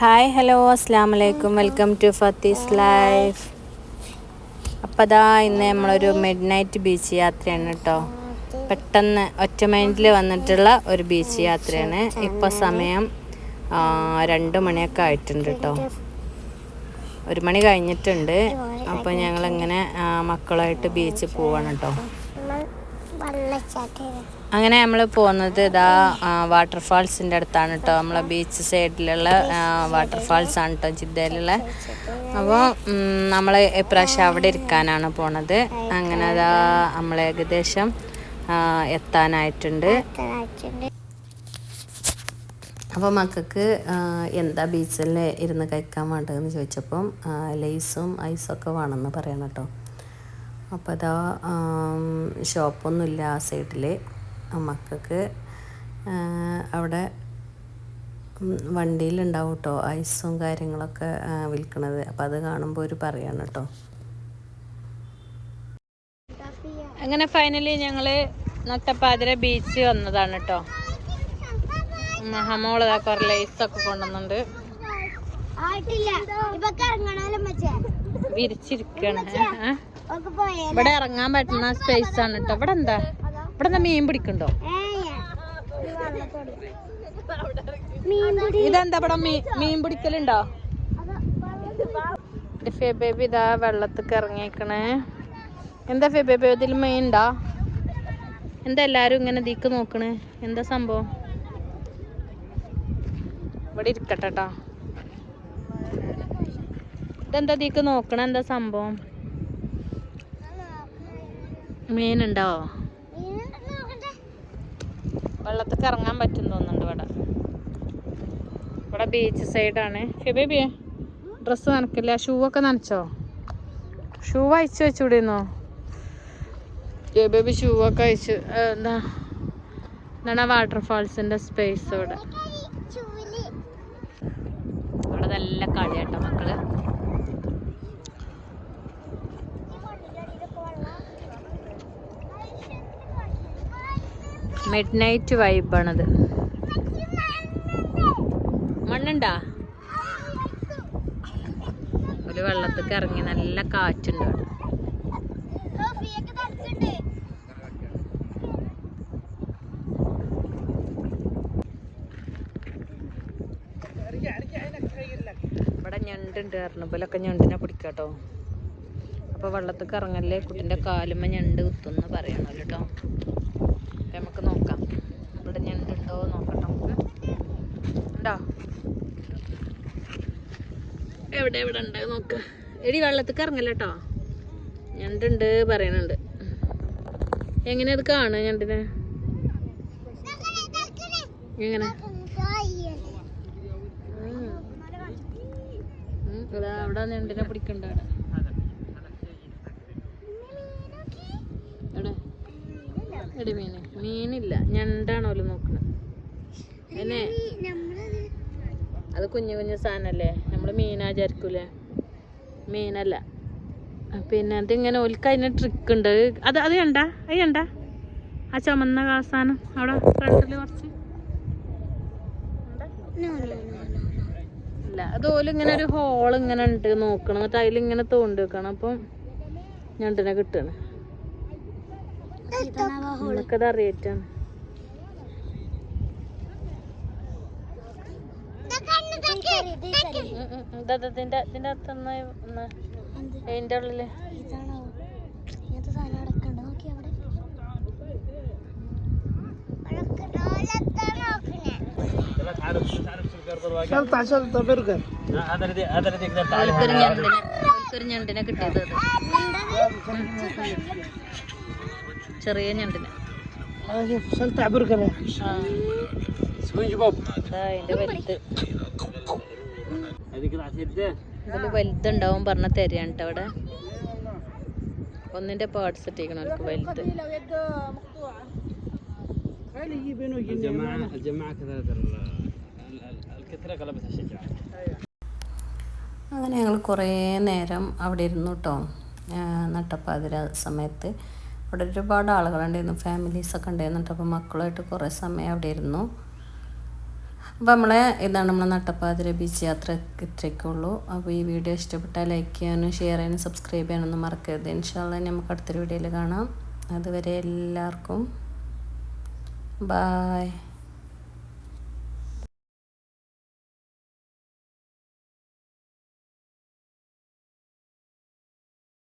Hi hello അസ്സാം വലൈക്കും welcome to ഫത്തീസ് life അപ്പോൾ അതാ ഇന്ന് നമ്മളൊരു മിഡ് നൈറ്റ് ബീച്ച് യാത്രയാണ് കേട്ടോ പെട്ടെന്ന് ഒറ്റ മൈൻഡിൽ വന്നിട്ടുള്ള ഒരു ബീച്ച് യാത്രയാണ്. ഇപ്പോൾ സമയം രണ്ട് മണിയൊക്കെ ആയിട്ടുണ്ട് കേട്ടോ ഒരു മണി കഴിഞ്ഞിട്ടുണ്ട്. അപ്പോൾ ഞങ്ങളിങ്ങനെ മക്കളായിട്ട് ബീച്ചിൽ പോവാണ് കേട്ടോ അങ്ങനെ നമ്മൾ പോകുന്നത് ഇതാ വാട്ടർഫാൾസിന്റെ അടുത്താണ് കേട്ടോ നമ്മളെ ബീച്ച് സൈഡിലുള്ള വാട്ടർഫാൾസ് ആണ് കേട്ടോ ജിദ്ദയിലുള്ള അപ്പോൾ നമ്മൾ ഇപ്രാവശ്യം അവിടെ ഇരിക്കാനാണ് പോണത്. അങ്ങനെ അതാ നമ്മൾ ഏകദേശം എത്താനായിട്ടുണ്ട്. അപ്പോൾ മക്കൾക്ക് എന്താ ബീച്ചിൽ ഇരുന്ന് കഴിക്കാൻ വേണ്ടതെന്ന് ചോദിച്ചപ്പം ലേസും ഐസൊക്കെ വേണമെന്ന് പറയണം കേട്ടോ അപ്പോൾ അതാ ഷോപ്പൊന്നുമില്ല ആ സൈഡിൽ മക്കൾക്ക് അവിടെ വണ്ടിയിലുണ്ടാവും കേട്ടോ ഐസും കാര്യങ്ങളൊക്കെ വിൽക്കണത്. അപ്പം അത് കാണുമ്പോൾ ഒരു പറയാണ് കേട്ടോ അങ്ങനെ ഫൈനലി ഞങ്ങൾ നട്ടപ്പാതിര ബീച്ച് വന്നതാണ് കേട്ടോ മഹമോൾ കുറേ ലൈസൊക്കെ കൊണ്ടുവന്നുണ്ട് പോയാലോ ഇവിടെ ഇറങ്ങാൻ പറ്റുന്ന സ്പേസ് ആണ് കേട്ടോ ഇവിടെ എന്താ? ഇവിടെ എന്താ മീൻ പിടിക്കണ്ടോ ഇതെന്താ ഇവിടെ മീൻ മീൻ പിടിക്കലുണ്ടോ? ഫെബേബി ഇതാ വെള്ളത്തേക്ക് ഇറങ്ങിയേക്കണേ. എന്താ ഫെബേബി ഇതിൽ മീൻ ഉണ്ടോ? എന്താ എല്ലാരും ഇങ്ങനെ ദീക്ക് നോക്കണേ? എന്താ സംഭവം? ഇവിടെ ഇരിക്കട്ടെ കേട്ടോ ഇതെന്താ ദീക്ക് നോക്കണ? എന്താ സംഭവം? മീനുണ്ടോ? വെള്ളത്തേക്ക് ഇറങ്ങാൻ പറ്റും തോന്നുന്നുണ്ട് ഇവിടെ. ഇവിടെ ബീച്ച് സൈഡാണ് ബേബി ഡ്രസ്സ് നനക്കില്ല? ഷൂ ഒക്കെ നനച്ചോ? ഷൂ അയച്ചു വെച്ചുകൂടിയെന്നോ ബേബി ഷൂ ഒക്കെ അയച്ചു എന്താ? എന്താണ് വാട്ടർഫാൾസിന്റെ സ്പേസ് ഇവിടെ. ഇവിടെ നല്ല കളിയാട്ടോ മക്കൾ. മിഡ് നൈറ്റ് വൈബാണത് മണ്ണുണ്ടാ? ഒരു വെള്ളത്തേക്ക് ഇറങ്ങി നല്ല കാറ്റുണ്ട് അവിടെ. ഇവിടെ ഞണ്ടുണ്ട് എറണാകുളമൊക്കെ ഞണ്ടിനെ പിടിക്കാട്ടോ അപ്പൊ വെള്ളത്തേക്ക് ഇറങ്ങല്ലേ കുട്ടിന്റെ കാലുമ്മ ഞണ്ട് കുത്തുന്ന് പറയണല്ലോ കേട്ടോ അപ്പൊ നമുക്ക് നോക്കാം. ഇവിടെ ഞാൻ ഉണ്ടോ നോക്കട്ടെ നമുക്ക്. ഉണ്ടോ? എവിടെ എവിടെ ഉണ്ട്? നോക്ക്. എടി വെള്ളത്തേക്ക് ഇറങ്ങല്ല കേട്ടോ ഞണ്ടുണ്ട് പറയുന്നുണ്ട് എങ്ങനെ അത് കാണുക ഞണ്ടിനെ? എങ്ങനെ? അവിടെ ഞണ്ടിനെ പിടിക്കണ്ട അവിടെ എവിടെ എടി മീന്. മീനില്ല. ഞണ്ടാണോ നോക്കണത്. എന്നെ അത് കുഞ്ഞു കുഞ്ഞു സാധനല്ലേ? നമ്മൾ മീനാ വിചാരിക്കൂലേ? മീനല്ല. പിന്നെ അതിങ്ങനെ ഓൽക്ക് അതിന് ട്രിക്ക് ഉണ്ട്. അത് അത് കണ്ട? അത് കണ്ട? ആ ചമന്ന കാസാനം അവിടെ ഫ്രണ്ടിൽ കുറച്ച്. ഇല്ല അത് ഓലിങ്ങനെ ഒരു ഹോൾ ഇങ്ങനെ ഉണ്ട്. നോക്കണം. എന്നിട്ട് അതിലിങ്ങനെ തോണ്ടി വെക്കണം. അപ്പം ഞണ്ടിനെ കിട്ടണം. നമുക്കത് അറിയറ്റാണ് ഇതിന്റെ അകത്തൊന്ന് അതിന്റെ ഉള്ളിൽ കിട്ടിയത് ചെറിയ ഞണ്ടിന്. വലുതുണ്ടാവും പറഞ്ഞ തരാണ് അവിടെ. ഒന്നിന്റെ പാർട്സ് ഇട്ടിരിക്കണം എനിക്ക് വലുത്. അങ്ങനെ ഞങ്ങൾ കുറേ നേരം അവിടെ ഇരുന്നു കേട്ടോ നട്ടപ്പാതിര സമയത്ത്. അവിടെ ഒരുപാട് ആളുകളുണ്ടായിരുന്നു. ഫാമിലീസൊക്കെ ഉണ്ടായിരുന്നു അപ്പോൾ മക്കളുമായിട്ട് കുറേ സമയം അവിടെ ഇരുന്നു. അപ്പോൾ നമ്മളെ ഇതാണ് നമ്മളെ നട്ടപ്പാതിര ബീച്ച് യാത്ര ഇത്രയ്ക്കുള്ളൂ അപ്പോൾ ഈ വീഡിയോ ഇഷ്ടപ്പെട്ടാൽ ലൈക്ക് ചെയ്യാനും ഷെയർ ചെയ്യാനും സബ്സ്ക്രൈബ് ചെയ്യാനൊന്നും മറക്കരുത്. ഇൻഷാല്ല നമുക്ക് അടുത്തൊരു വീഡിയോയിൽ കാണാം. അതുവരെ എല്ലാവർക്കും ബായ്